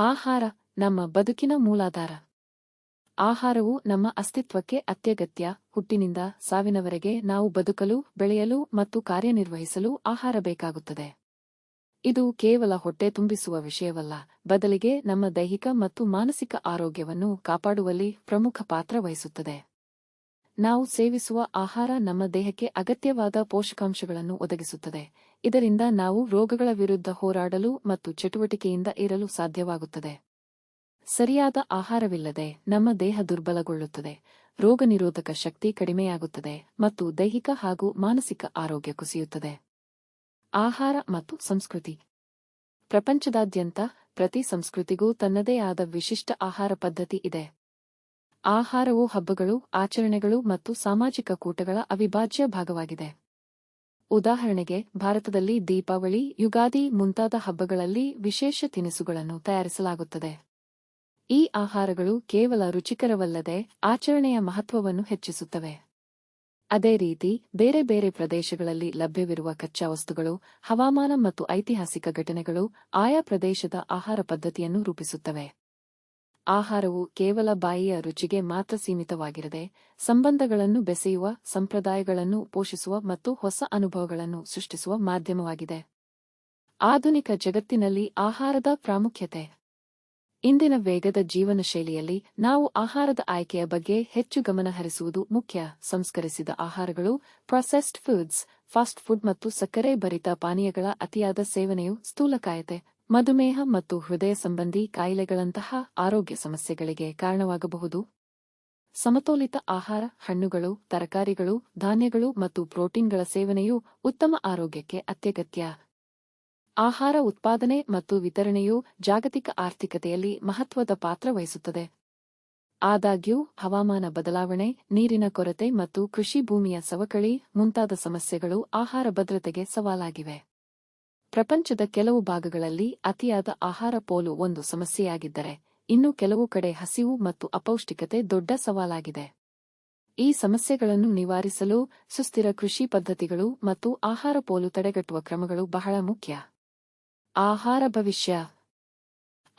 ಆಹಾರ ನಮ್ಮ ಬದುಕಿನ ಮೂಲಾಧಾರ. ಆಹಾರವು ನಮ್ಮ ಅಸ್ತಿತ್ವಕ್ಕೆ ಅತ್ಯಗತ್ಯ. ಹುಟ್ಟಿನಿಂದ ಸಾವಿನವರೆಗೆ ನಾವು ಬದುಕಲು, ಬೆಳೆಯಲು ಮತ್ತು ಕಾರ್ಯನಿರ್ವಹಿಸಲು ಆಹಾರ ಬೇಕಾಗುತ್ತದೆ. ಇದು ಕೇವಲ ಹೊಟ್ಟೆ ತುಂಬಿಸುವ ವಿಷಯವಲ್ಲ. ಬದಲಿಗೆ ನಮ್ಮ ದೈಹಿಕ ಮತ್ತು ಮಾನಸಿಕ ಆರೋಗ್ಯವನ್ನು ಕಾಪಾಡುವಲ್ಲಿ ಪ್ರಮುಖ ಪಾತ್ರ ವಹಿಸುತ್ತದೆ. ನಾವು ಸೇವಿಸುವ ಆಹಾರ ನಮ್ಮ ದೇಹಕ್ಕೆ ಅಗತ್ಯವಾದ ಪೋಷಕಾಂಶಗಳನ್ನು ಒದಗಿಸುತ್ತದೆ. ಇದರಿಂದ ನಾವು ರೋಗಗಳ ವಿರುದ್ಧ ಹೋರಾಡಲು ಮತ್ತು ಚಟುವಟಿಕೆಯಿಂದ ಇರಲು ಸಾಧ್ಯವಾಗುತ್ತದೆ. ಸರಿಯಾದ ಆಹಾರವಿಲ್ಲದೆ ನಮ್ಮ ದೇಹ ದುರ್ಬಲಗೊಳ್ಳುತ್ತದೆ. ರೋಗನಿರೋಧಕ ಶಕ್ತಿ ಕಡಿಮೆಯಾಗುತ್ತದೆ ಮತ್ತು ದೈಹಿಕ ಹಾಗೂ ಮಾನಸಿಕ ಆರೋಗ್ಯ ಕುಸಿಯುತ್ತದೆ. ಆಹಾರ ಮತ್ತು ಸಂಸ್ಕೃತಿ. ಪ್ರಪಂಚದಾದ್ಯಂತ ಪ್ರತಿ ಸಂಸ್ಕೃತಿಗೂ ತನ್ನದೇ ಆದ ವಿಶಿಷ್ಟ ಆಹಾರ ಪದ್ಧತಿ ಇದೆ. ಆಹಾರವು ಹಬ್ಬಗಳು, ಆಚರಣೆಗಳು ಮತ್ತು ಸಾಮಾಜಿಕ ಕೂಟಗಳ ಅವಿಭಾಜ್ಯ ಭಾಗವಾಗಿದೆ. ಉದಾಹರಣೆಗೆ, ಭಾರತದಲ್ಲಿ ದೀಪಾವಳಿ, ಯುಗಾದಿ ಮುಂತಾದ ಹಬ್ಬಗಳಲ್ಲಿ ವಿಶೇಷ ತಿನಿಸುಗಳನ್ನು ತಯಾರಿಸಲಾಗುತ್ತದೆ. ಈ ಆಹಾರಗಳು ಕೇವಲ ರುಚಿಕರವಲ್ಲದೆ ಆಚರಣೆಯ ಮಹತ್ವವನ್ನು ಹೆಚ್ಚಿಸುತ್ತವೆ. ಅದೇ ರೀತಿ, ಬೇರೆ ಬೇರೆ ಪ್ರದೇಶಗಳಲ್ಲಿ ಲಭ್ಯವಿರುವ ಕಚ್ಚಾ ವಸ್ತುಗಳು, ಹವಾಮಾನ ಮತ್ತು ಐತಿಹಾಸಿಕ ಘಟನೆಗಳು ಆಯಾ ಪ್ರದೇಶದ ಆಹಾರ ಪದ್ಧತಿಯನ್ನು ರೂಪಿಸುತ್ತವೆ. ಆಹಾರವು ಕೇವಲ ಬಾಯಿಯ ರುಚಿಗೆ ಮಾತ್ರ ಸೀಮಿತವಾಗಿರದೆ, ಸಂಬಂಧಗಳನ್ನು ಬೆಸೆಯುವ, ಸಂಪ್ರದಾಯಗಳನ್ನು ಪೋಷಿಸುವ ಮತ್ತು ಹೊಸ ಅನುಭವಗಳನ್ನು ಸೃಷ್ಟಿಸುವ ಮಾಧ್ಯಮವಾಗಿದೆ. ಆಧುನಿಕ ಜಗತ್ತಿನಲ್ಲಿ ಆಹಾರದ ಪ್ರಾಮುಖ್ಯತೆ. ಇಂದಿನ ವೇಗದ ಜೀವನ ಶೈಲಿಯಲ್ಲಿ ನಾವು ಆಹಾರದ ಆಯ್ಕೆಯ ಬಗ್ಗೆ ಹೆಚ್ಚು ಗಮನ ಹರಿಸುವುದು ಮುಖ್ಯ. ಸಂಸ್ಕರಿಸಿದ ಆಹಾರಗಳು ಪ್ರೊಸೆಸ್ಡ್ ಫುಡ್ಸ್ ಫಾಸ್ಟ್ ಫುಡ್ ಮತ್ತು ಸಕ್ಕರೆ ಭರಿತ ಪಾನೀಯಗಳ ಅತಿಯಾದ ಸೇವನೆಯು ಸ್ಥೂಲಕಾಯತೆ. ಮಧುಮೇಹ ಮತ್ತು ಹೃದಯ ಸಂಬಂಧಿ ಕಾಯಿಲೆಗಳಂತಹ ಆರೋಗ್ಯ ಸಮಸ್ಯೆಗಳಿಗೆ ಕಾರಣವಾಗಬಹುದು. ಸಮತೋಲಿತ ಆಹಾರ, ಹಣ್ಣುಗಳು, ತರಕಾರಿಗಳು, ಧಾನ್ಯಗಳು ಮತ್ತು ಪ್ರೋಟೀನ್ಗಳ ಸೇವನೆಯು ಉತ್ತಮ ಆರೋಗ್ಯಕ್ಕೆ ಅತ್ಯಗತ್ಯ. ಆಹಾರ ಉತ್ಪಾದನೆ ಮತ್ತು ವಿತರಣೆಯು ಜಾಗತಿಕ ಆರ್ಥಿಕತೆಯಲ್ಲಿ ಮಹತ್ವದ ಪಾತ್ರ ವಹಿಸುತ್ತದೆ. ಆದಾಗ್ಯೂ, ಹವಾಮಾನ ಬದಲಾವಣೆ, ನೀರಿನ ಕೊರತೆ ಮತ್ತು ಕೃಷಿ ಭೂಮಿಯ ಸವಕಳಿ ಮುಂತಾದ ಸಮಸ್ಯೆಗಳು ಆಹಾರ ಭದ್ರತೆಗೆ ಸವಾಲಾಗಿವೆ. ಪ್ರಪಂಚದ ಕೆಲವು ಭಾಗಗಳಲ್ಲಿ ಅತಿಯಾದ ಆಹಾರ ಪೋಲು ಒಂದು ಸಮಸ್ಯೆಯಾಗಿದ್ದರೆ, ಇನ್ನು ಕೆಲವು ಕಡೆ ಹಸಿವು ಮತ್ತು ಅಪೌಷ್ಟಿಕತೆ ದೊಡ್ಡ ಸವಾಲಾಗಿದೆ. ಈ ಸಮಸ್ಯೆಗಳನ್ನು ನಿವಾರಿಸಲು ಸುಸ್ಥಿರ ಕೃಷಿ ಪದ್ಧತಿಗಳು ಮತ್ತು ಆಹಾರ ಪೋಲು ತಡೆಗಟ್ಟುವ ಕ್ರಮಗಳು ಬಹಳ ಮುಖ್ಯ. ಆಹಾರ ಭವಿಷ್ಯ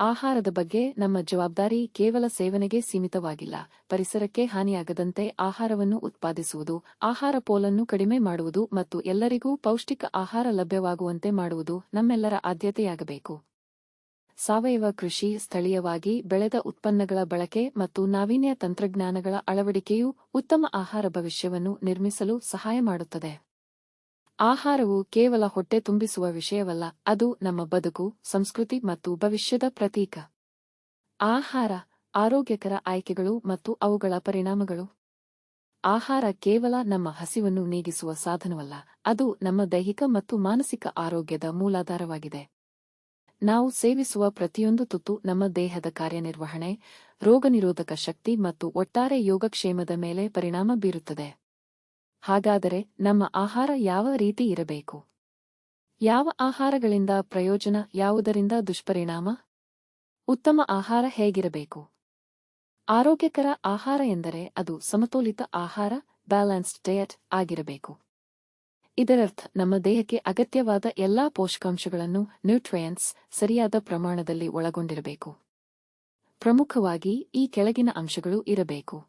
ಆಹಾರದ ಬಗ್ಗೆ ನಮ್ಮ ಜವಾಬ್ದಾರಿ ಕೇವಲ ಸೇವನೆಗೆ ಸೀಮಿತವಾಗಿಲ್ಲ. ಪರಿಸರಕ್ಕೆ ಹಾನಿಯಾಗದಂತೆ ಆಹಾರವನ್ನು ಉತ್ಪಾದಿಸುವುದು, ಆಹಾರ ಪೋಲನ್ನು ಕಡಿಮೆ ಮಾಡುವುದು ಮತ್ತು ಎಲ್ಲರಿಗೂ ಪೌಷ್ಟಿಕ ಆಹಾರ ಲಭ್ಯವಾಗುವಂತೆ ಮಾಡುವುದು ನಮ್ಮೆಲ್ಲರ ಆದ್ಯತೆಯಾಗಬೇಕು. ಸಾವಯವ ಕೃಷಿ ಸ್ಥಳೀಯವಾಗಿ ಬೆಳೆದ ಉತ್ಪನ್ನಗಳ ಬಳಕೆ ಮತ್ತು ನಾವೀನ್ಯ ತಂತ್ರಜ್ಞಾನಗಳ ಅಳವಡಿಕೆಯು ಉತ್ತಮ ಆಹಾರ ಭವಿಷ್ಯವನ್ನು ನಿರ್ಮಿಸಲು ಸಹಾಯ ಮಾಡುತ್ತದೆ. ಆಹಾರವು ಕೇವಲ ಹೊಟ್ಟೆ ತುಂಬಿಸುವ ವಿಷಯವಲ್ಲ, ಅದು ನಮ್ಮ ಬದುಕು, ಸಂಸ್ಕೃತಿ ಮತ್ತು ಭವಿಷ್ಯದ ಪ್ರತೀಕ. ಆಹಾರ, ಆರೋಗ್ಯಕರ ಆಯ್ಕೆಗಳು ಮತ್ತು ಅವುಗಳ ಪರಿಣಾಮಗಳು. ಆಹಾರ ಕೇವಲ ನಮ್ಮ ಹಸಿವನ್ನು ನೀಗಿಸುವ ಸಾಧನವಲ್ಲ, ಅದು ನಮ್ಮ ದೈಹಿಕ ಮತ್ತು ಮಾನಸಿಕ ಆರೋಗ್ಯದ ಮೂಲಾಧಾರವಾಗಿದೆ. ನಾವು ಸೇವಿಸುವ ಪ್ರತಿಯೊಂದು ತುತ್ತು ನಮ್ಮ ದೇಹದ ಕಾರ್ಯನಿರ್ವಹಣೆ, ರೋಗನಿರೋಧಕ ಶಕ್ತಿ ಮತ್ತು ಒಟ್ಟಾರೆ ಯೋಗಕ್ಷೇಮದ ಮೇಲೆ ಪರಿಣಾಮ ಬೀರುತ್ತದೆ. ಹಾಗಾದರೆ ನಮ್ಮ ಆಹಾರ ಯಾವ ರೀತಿ ಇರಬೇಕು? ಯಾವ ಆಹಾರಗಳಿಂದ ಪ್ರಯೋಜನ, ಯಾವುದರಿಂದ ದುಷ್ಪರಿಣಾಮ? ಉತ್ತಮ ಆಹಾರ ಹೇಗಿರಬೇಕು? ಆರೋಗ್ಯಕರ ಆಹಾರ ಎಂದರೆ ಅದು ಸಮತೋಲಿತ ಆಹಾರ ಬ್ಯಾಲೆನ್ಸ್ಡ್ ಡಯಟ್ ಆಗಿರಬೇಕು. ಇದರರ್ಥ, ನಮ್ಮ ದೇಹಕ್ಕೆ ಅಗತ್ಯವಾದ ಎಲ್ಲಾ ಪೋಷಕಾಂಶಗಳನ್ನು ನ್ಯೂಟ್ರಿಯೆಂಟ್ಸ್ ಸರಿಯಾದ ಪ್ರಮಾಣದಲ್ಲಿ ಒಳಗೊಂಡಿರಬೇಕು. ಪ್ರಮುಖವಾಗಿ ಈ ಕೆಳಗಿನ ಅಂಶಗಳು ಇರಬೇಕು.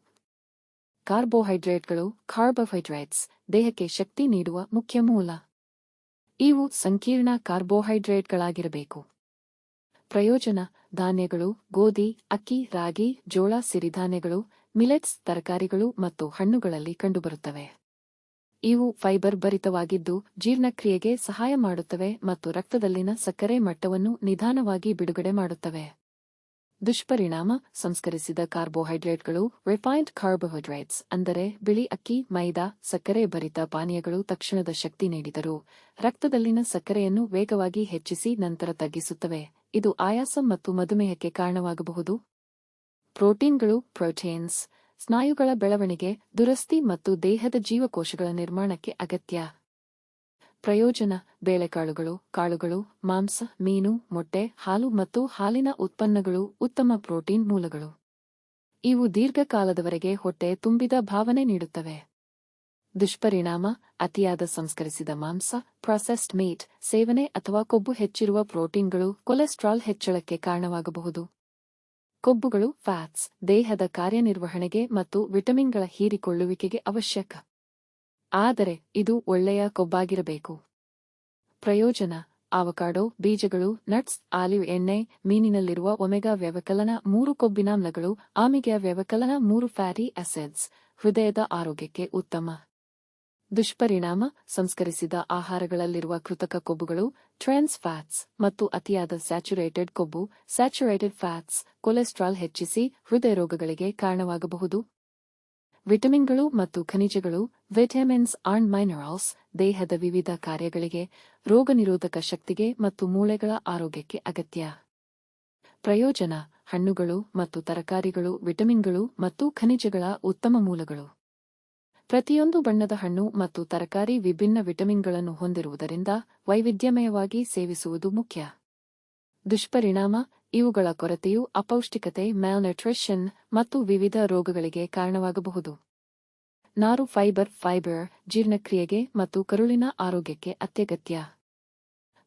ಕಾರ್ಬೋಹೈಡ್ರೇಟ್ಗಳು, ಕಾರ್ಬೋಹೈಡ್ರೇಟ್ಸ್, ದೇಹಕ್ಕೆ ಶಕ್ತಿ ನೀಡುವ ಮುಖ್ಯ ಮೂಲ. ಇವು ಸಂಕೀರ್ಣ ಕಾರ್ಬೋಹೈಡ್ರೇಟ್ಗಳಾಗಿರಬೇಕು. ಪ್ರಯೋಜನ, ಧಾನ್ಯಗಳು, ಗೋಧಿ, ಅಕ್ಕಿ, ರಾಗಿ, ಜೋಳ, ಸಿರಿಧಾನ್ಯಗಳು, ಮಿಲೆಟ್ಸ್, ತರಕಾರಿಗಳು ಮತ್ತು ಹಣ್ಣುಗಳಲ್ಲಿ ಕಂಡುಬರುತ್ತವೆ. ಇವು ಫೈಬರ್ ಭರಿತವಾಗಿದ್ದು ಜೀರ್ಣಕ್ರಿಯೆಗೆ ಸಹಾಯ ಮಾಡುತ್ತವೆ ಮತ್ತು ರಕ್ತದಲ್ಲಿನ ಸಕ್ಕರೆ ಮಟ್ಟವನ್ನು ನಿಧಾನವಾಗಿ ಬಿಡುಗಡೆ ಮಾಡುತ್ತವೆ. ದುಷ್ಪರಿಣಾಮ ಸಂಸ್ಕರಿಸಿದ ಕಾರ್ಬೋಹೈಡ್ರೇಟ್ಗಳು ರಿಫೈನ್ಡ್ ಕಾರ್ಬೋಹೈಡ್ರೇಟ್ಸ್ ಅಂದರೆ ಬಿಳಿ ಅಕ್ಕಿ, ಮೈದಾ, ಸಕ್ಕರೆ ಭರಿತ ಪಾನೀಯಗಳು ತಕ್ಷಣದ ಶಕ್ತಿ ನೀಡಿದರು. ರಕ್ತದಲ್ಲಿನ ಸಕ್ಕರೆಯನ್ನು ವೇಗವಾಗಿ ಹೆಚ್ಚಿಸಿ ನಂತರ ತಗ್ಗಿಸುತ್ತವೆ. ಇದು ಆಯಾಸ ಮತ್ತು ಮಧುಮೇಹಕ್ಕೆ ಕಾರಣವಾಗಬಹುದು. ಪ್ರೋಟೀನ್ಗಳು, ಪ್ರೋಟೀನ್ಸ್, ಸ್ನಾಯುಗಳ ಬೆಳವಣಿಗೆ, ದುರಸ್ತಿ ಮತ್ತು ದೇಹದ ಜೀವಕೋಶಗಳ ನಿರ್ಮಾಣಕ್ಕೆ ಅಗತ್ಯ. ಪ್ರಯೋಜನ, ಬೇಳೆಕಾಳುಗಳು, ಕಾಳುಗಳು, ಮಾಂಸ, ಮೀನು, ಮೊಟ್ಟೆ, ಹಾಲು ಮತ್ತು ಹಾಲಿನ ಉತ್ಪನ್ನಗಳು ಉತ್ತಮ ಪ್ರೋಟೀನ್ ಮೂಲಗಳು. ಇವು ದೀರ್ಘಕಾಲದವರೆಗೆ ಹೊಟ್ಟೆ ತುಂಬಿದ ಭಾವನೆ ನೀಡುತ್ತವೆ. ದುಷ್ಪರಿಣಾಮ, ಅತಿಯಾದ ಸಂಸ್ಕರಿಸಿದ ಮಾಂಸ ಪ್ರಾಸೆಸ್ಡ್ ಮೀಟ್ ಸೇವನೆ ಅಥವಾ ಕೊಬ್ಬು ಹೆಚ್ಚಿರುವ ಪ್ರೋಟೀನ್ಗಳು ಕೊಲೆಸ್ಟ್ರಾಲ್ ಹೆಚ್ಚಳಕ್ಕೆ ಕಾರಣವಾಗಬಹುದು. ಕೊಬ್ಬುಗಳು ಫ್ಯಾಟ್ಸ್ ದೇಹದ ಕಾರ್ಯನಿರ್ವಹಣೆಗೆ ಮತ್ತು ವಿಟಮಿನ್ಗಳ ಹೀರಿಕೊಳ್ಳುವಿಕೆಗೆ ಅವಶ್ಯಕ. ಆದರೆ ಇದು ಒಳ್ಳೆಯ ಕೊಬ್ಬಾಗಿರಬೇಕು. ಪ್ರಯೋಜನ ಆವಕಾಡೋ ಬೀಜಗಳು, ನಟ್ಸ್, ಆಲಿವ್ ಎಣ್ಣೆ, ಮೀನಿನಲ್ಲಿರುವ ಒಮೆಗಾ ವ್ಯವಕಲನ ಮೂರು ಕೊಬ್ಬಿನಾಮ್ಲಗಳು ಆಮಿಗೆಯ ವ್ಯವಕಲನ ಮೂರು ಫ್ಯಾರಿ ಅಸೆಡ್ಸ್ ಹೃದಯದ ಆರೋಗ್ಯಕ್ಕೆ ಉತ್ತಮ. ದುಷ್ಪರಿಣಾಮ, ಸಂಸ್ಕರಿಸಿದ ಆಹಾರಗಳಲ್ಲಿರುವ ಕೃತಕ ಕೊಬ್ಬುಗಳು, ಟ್ರಾನ್ಸ್ ಫ್ಯಾಟ್ಸ್ ಮತ್ತು ಅತಿಯಾದ ಸ್ಯಾಚುರೇಟೆಡ್ ಕೊಬ್ಬು, ಸ್ಯಾಚುರೇಟೆಡ್ ಫ್ಯಾಟ್ಸ್, ಕೊಲೆಸ್ಟ್ರಾಲ್ ಹೆಚ್ಚಿಸಿ ಹೃದಯ ರೋಗಗಳಿಗೆ ಕಾರಣವಾಗಬಹುದು. ವಿಟಮಿನ್ಗಳು ಮತ್ತು ಖನಿಜಗಳು, ವಿಟಮಿನ್ಸ್ ಅಂಡ್ ಮೈನರಲ್ಸ್, ದೇಹದ ವಿವಿಧ ಕಾರ್ಯಗಳಿಗೆ, ರೋಗನಿರೋಧಕ ಶಕ್ತಿಗೆ ಮತ್ತು ಮೂಳೆಗಳ ಆರೋಗ್ಯಕ್ಕೆ ಅಗತ್ಯ. ಪ್ರಯೋಜನ, ಹಣ್ಣುಗಳು ಮತ್ತು ತರಕಾರಿಗಳು, ವಿಟಮಿನ್ಗಳು ಮತ್ತು ಖನಿಜಗಳ ಉತ್ತಮ ಮೂಲಗಳು. ಪ್ರತಿಯೊಂದು ಬಣ್ಣದ ಹಣ್ಣು ಮತ್ತು ತರಕಾರಿ ವಿಭಿನ್ನ ವಿಟಮಿನ್ಗಳನ್ನು ಹೊಂದಿರುವುದರಿಂದ ವೈವಿಧ್ಯಮಯವಾಗಿ ಸೇವಿಸುವುದು ಮುಖ್ಯ. ದುಷ್ಪರಿಣಾಮ ಇವುಗಳ ಕೊರತೆಯು ಅಪೌಷ್ಟಿಕತೆ ಮ್ಯಾಲ್ನ್ಯೂಟ್ರಿಷನ್ ಮತ್ತು ವಿವಿಧ ರೋಗಗಳಿಗೆ ಕಾರಣವಾಗಬಹುದು. ನಾರು ಫೈಬರ್ ಫೈಬರ್ ಜೀರ್ಣಕ್ರಿಯೆಗೆ ಮತ್ತು ಕರುಳಿನ ಆರೋಗ್ಯಕ್ಕೆ ಅತ್ಯಗತ್ಯ.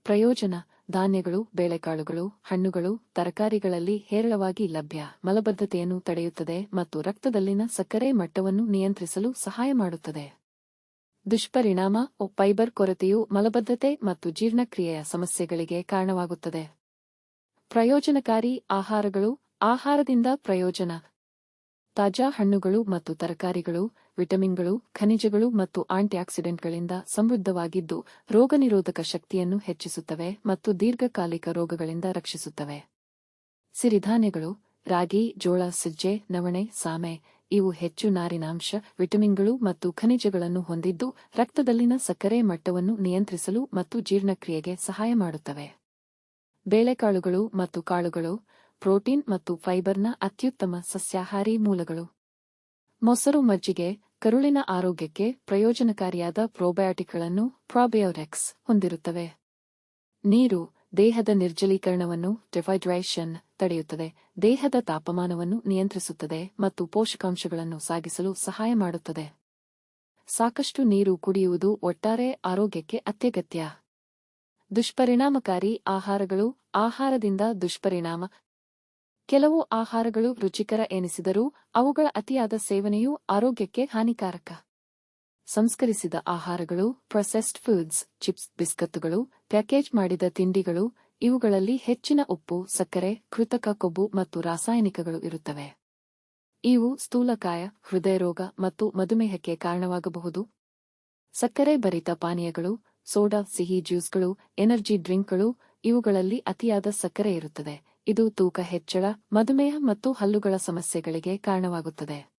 ಪ್ರಯೋಜನ, ಧಾನ್ಯಗಳು, ಬೇಳೆಕಾಳುಗಳು, ಹಣ್ಣುಗಳು, ತರಕಾರಿಗಳಲ್ಲಿ ಹೇರಳವಾಗಿ ಲಭ್ಯ, ಮಲಬದ್ಧತೆಯನ್ನು ತಡೆಯುತ್ತದೆ ಮತ್ತು ರಕ್ತದಲ್ಲಿನ ಸಕ್ಕರೆ ಮಟ್ಟವನ್ನು ನಿಯಂತ್ರಿಸಲು ಸಹಾಯ ಮಾಡುತ್ತದೆ. ದುಷ್ಪರಿಣಾಮ ಫೈಬರ್ ಕೊರತೆಯು ಮಲಬದ್ಧತೆ ಮತ್ತು ಜೀರ್ಣಕ್ರಿಯೆಯ ಸಮಸ್ಯೆಗಳಿಗೆ ಕಾರಣವಾಗುತ್ತದೆ. ಪ್ರಯೋಜನಕಾರಿ ಆಹಾರಗಳು, ಆಹಾರದಿಂದ ಪ್ರಯೋಜನ. ತಾಜಾ ಹಣ್ಣುಗಳು ಮತ್ತು ತರಕಾರಿಗಳು, ವಿಟಮಿನ್ಗಳು, ಖನಿಜಗಳು ಮತ್ತು ಆಂಟಿಆಕ್ಸಿಡೆಂಟ್ಗಳಿಂದ ಸಮೃದ್ಧವಾಗಿದ್ದು, ರೋಗನಿರೋಧಕ ಶಕ್ತಿಯನ್ನು ಹೆಚ್ಚಿಸುತ್ತವೆ ಮತ್ತು ದೀರ್ಘಕಾಲಿಕ ರೋಗಗಳಿಂದ ರಕ್ಷಿಸುತ್ತವೆ. ಸಿರಿಧಾನ್ಯಗಳು, ರಾಗಿ, ಜೋಳ, ಸಜ್ಜೆ, ನವಣೆ, ಸಾಮೆ, ಇವು ಹೆಚ್ಚು ನಾರಿನಾಂಶ, ವಿಟಮಿನ್ಗಳು ಮತ್ತು ಖನಿಜಗಳನ್ನು ಹೊಂದಿದ್ದು, ರಕ್ತದಲ್ಲಿನ ಸಕ್ಕರೆ ಮಟ್ಟವನ್ನು ನಿಯಂತ್ರಿಸಲು ಮತ್ತು ಜೀರ್ಣಕ್ರಿಯೆಗೆ ಸಹಾಯ ಮಾಡುತ್ತವೆ. ಬೇಳೆಕಾಳುಗಳು ಮತ್ತು ಕಾಳುಗಳು, ಪ್ರೋಟೀನ್ ಮತ್ತು ಫೈಬರ್ನ ಅತ್ಯುತ್ತಮ ಸಸ್ಯಾಹಾರಿ ಮೂಲಗಳು. ಮೊಸರು ಮಜ್ಜಿಗೆ ಕರುಳಿನ ಆರೋಗ್ಯಕ್ಕೆ ಪ್ರಯೋಜನಕಾರಿಯಾದ ಪ್ರೋಬಯೋಟಿಕ್ಗಳನ್ನು ಪ್ರಾಬಯೋರೆಕ್ಸ್ ಹೊಂದಿರುತ್ತವೆ. ನೀರು ದೇಹದ ನಿರ್ಜಲೀಕರಣವನ್ನು ಡಿಫೈಡ್ರೇಷನ್ ತಡೆಯುತ್ತದೆ, ದೇಹದ ತಾಪಮಾನವನ್ನು ನಿಯಂತ್ರಿಸುತ್ತದೆ ಮತ್ತು ಪೋಷಕಾಂಶಗಳನ್ನು ಸಾಗಿಸಲು ಸಹಾಯ ಮಾಡುತ್ತದೆ. ಸಾಕಷ್ಟು ನೀರು ಕುಡಿಯುವುದು ಒಟ್ಟಾರೆ ಆರೋಗ್ಯಕ್ಕೆ ಅತ್ಯಗತ್ಯ. ದುಷ್ಪರಿಣಾಮಕಾರಿ ಆಹಾರಗಳು ಆಹಾರದಿಂದ ದುಷ್ಪರಿಣಾಮ. ಕೆಲವು ಆಹಾರಗಳು ರುಚಿಕರ ಎನಿಸಿದರೂ ಅವುಗಳ ಅತಿಯಾದ ಸೇವನೆಯು ಆರೋಗ್ಯಕ್ಕೆ ಹಾನಿಕಾರಕ. ಸಂಸ್ಕರಿಸಿದ ಆಹಾರಗಳು ಪ್ರೊಸೆಸ್ಡ್ ಫುಡ್ಸ್ ಚಿಪ್ಸ್ ಬಿಸ್ಕತ್ತುಗಳು, ಪ್ಯಾಕೇಜ್ ಮಾಡಿದ ತಿಂಡಿಗಳು, ಇವುಗಳಲ್ಲಿ ಹೆಚ್ಚಿನ ಉಪ್ಪು, ಸಕ್ಕರೆ, ಕೃತಕ ಕೊಬ್ಬು ಮತ್ತು ರಾಸಾಯನಿಕಗಳು ಇರುತ್ತವೆ. ಇವು ಸ್ಥೂಲಕಾಯ, ಹೃದಯರೋಗ ಮತ್ತು ಮಧುಮೇಹಕ್ಕೆ ಕಾರಣವಾಗಬಹುದು. ಸಕ್ಕರೆ ಭರಿತ ಪಾನೀಯಗಳು ಸೋಡಾ, ಸಿಹಿ ಜ್ಯೂಸ್ಗಳು, ಎನರ್ಜಿ ಡ್ರಿಂಕ್ಗಳು ಇವುಗಳಲ್ಲಿ ಅತಿಯಾದ ಸಕ್ಕರೆ ಇರುತ್ತದೆ. ಇದು ತೂಕ ಹೆಚ್ಚಳ, ಮಧುಮೇಹ ಮತ್ತು ಹಲ್ಲುಗಳ ಸಮಸ್ಯೆಗಳಿಗೆ ಕಾರಣವಾಗುತ್ತದೆ.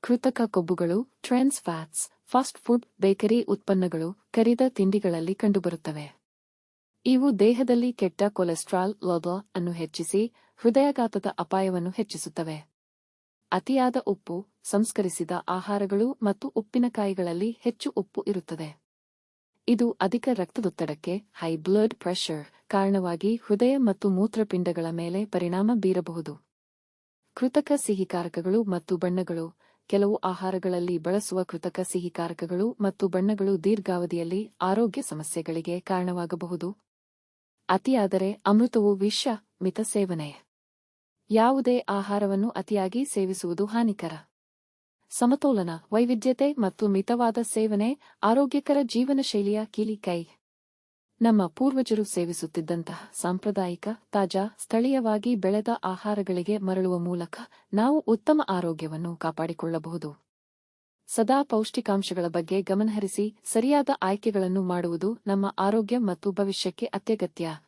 ಕೃತಕ ಕೊಬ್ಬುಗಳು, trans fats, fast food, bakery ಉತ್ಪನ್ನಗಳು, ಕರಿದ ತಿಂಡಿಗಳಲ್ಲಿ ಕಂಡುಬರುತ್ತವೆ. ಇವು ದೇಹದಲ್ಲಿ ಕೆಟ್ಟ ಕೊಲೆಸ್ಟ್ರಾಲ್ ಲೋಬ ಅನ್ನು ಹೆಚ್ಚಿಸಿ ಹೃದಯಾಘಾತದ ಅಪಾಯವನ್ನು ಹೆಚ್ಚಿಸುತ್ತವೆ. ಅತಿಯಾದ ಉಪ್ಪು, ಸಂಸ್ಕರಿಸಿದ ಆಹಾರಗಳು ಮತ್ತು ಉಪ್ಪಿನಕಾಯಿಗಳಲ್ಲಿ ಹೆಚ್ಚು ಉಪ್ಪು ಇರುತ್ತದೆ. ಇದು ಅಧಿಕ ರಕ್ತದೊತ್ತಡಕ್ಕೆ ಹೈ ಬ್ಲಡ್ ಪ್ರೆಷರ್ ಕಾರಣವಾಗಿ ಹೃದಯ ಮತ್ತು ಮೂತ್ರಪಿಂಡಗಳ ಮೇಲೆ ಪರಿಣಾಮ ಬೀರಬಹುದು. ಕೃತಕ ಸಿಹಿಕಾರಕಗಳು ಮತ್ತು ಬಣ್ಣಗಳು, ಕೆಲವು ಆಹಾರಗಳಲ್ಲಿ ಬಳಸುವ ಕೃತಕ ಸಿಹಿಕಾರಕಗಳು ಮತ್ತು ಬಣ್ಣಗಳು ದೀರ್ಘಾವಧಿಯಲ್ಲಿ ಆರೋಗ್ಯ ಸಮಸ್ಯೆಗಳಿಗೆ ಕಾರಣವಾಗಬಹುದು. ಅತಿಯಾದರೆ ಅಮೃತವು ವಿಷ ಮಿತ ಸೇವನೆ ಯಾವುದೇ ಆಹಾರವನ್ನು ಅತಿಯಾಗಿ ಸೇವಿಸುವುದು ಹಾನಿಕರ. ಸಮತೋಲನ, ವೈವಿಧ್ಯತೆ ಮತ್ತು ಮಿತವಾದ ಸೇವನೆ, ಆರೋಗ್ಯಕರ ಜೀವನ ಶೈಲಿಯ ಕೀಲಿಕೈ ನಮ್ಮ ಪೂರ್ವಜರು ಸೇವಿಸುತ್ತಿದ್ದಂತಹ ಸಾಂಪ್ರದಾಯಿಕ, ತಾಜಾ, ಸ್ಥಳೀಯವಾಗಿ ಬೆಳೆದ ಆಹಾರಗಳಿಗೆ ಮರಳುವ ಮೂಲಕ ನಾವು ಉತ್ತಮ ಆರೋಗ್ಯವನ್ನು ಕಾಪಾಡಿಕೊಳ್ಳಬಹುದು. ಸದಾ ಪೌಷ್ಟಿಕಾಂಶಗಳ ಬಗ್ಗೆ ಗಮನಹರಿಸಿ, ಸರಿಯಾದ ಆಯ್ಕೆಗಳನ್ನು ಮಾಡುವುದು ನಮ್ಮ ಆರೋಗ್ಯ ಮತ್ತು ಭವಿಷ್ಯಕ್ಕೆ ಅತ್ಯಗತ್ಯ.